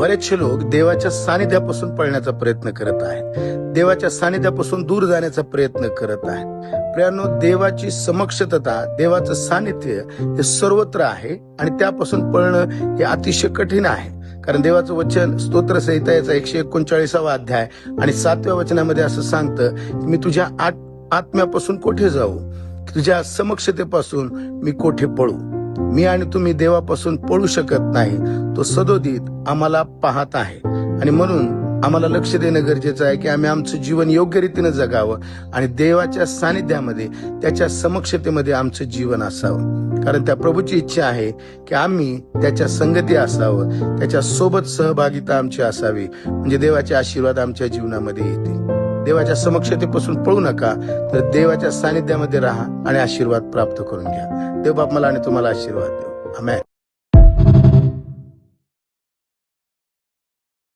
बरेचसे लोक देवाच्या सानिध्यापासून पळण्याचा प्रयत्न करत आहेत. देवाच्या सानिध्यापासून दूर जाण्याचा प्रयत्न करत आहेत. प्रियानो देवाची समक्षतता देवाचं सानिध्य हे सर्वत्र आहे आणि त्यापासून पळणं हे अतिशय कठीण आहे. कारण देवाचं वचन स्तोत्रसंहिता याचा एकशे एकोणचाळीसावा अध्याय आणि सातव्या वचनामध्ये असं सांगतं की मी तुझ्या आत आत्म्यापासून कोठे जाऊ? तुझ्या समक्षतेपासून मी कोठे पळू? मी आणि तुम्ही देवापासून पळू शकत नाही. तो सदोदित आम्हाला पाहत आहे. आणि म्हणून आम्हाला लक्ष देणं गरजेचं आहे की आम्ही आमचं जीवन योग्य रीतीनं जगावं आणि देवाच्या सानिध्यामध्ये त्याच्या समक्षतेमध्ये आमचं जीवन असावं. कारण त्या प्रभूची इच्छा आहे की आम्ही त्याच्या संगती असावं. त्याच्या सोबत सहभागिता आमची असावी. म्हणजे देवाचे आशीर्वाद आमच्या जीवनामध्ये येतील. देवाच्या समक्षतेपासून पळू नका तर देवाच्या सानिध्यामध्ये राहा आणि आशीर्वाद प्राप्त करून घ्या. देव बाप मला आणि तुम्हाला आशीर्वाद देऊ आम्ही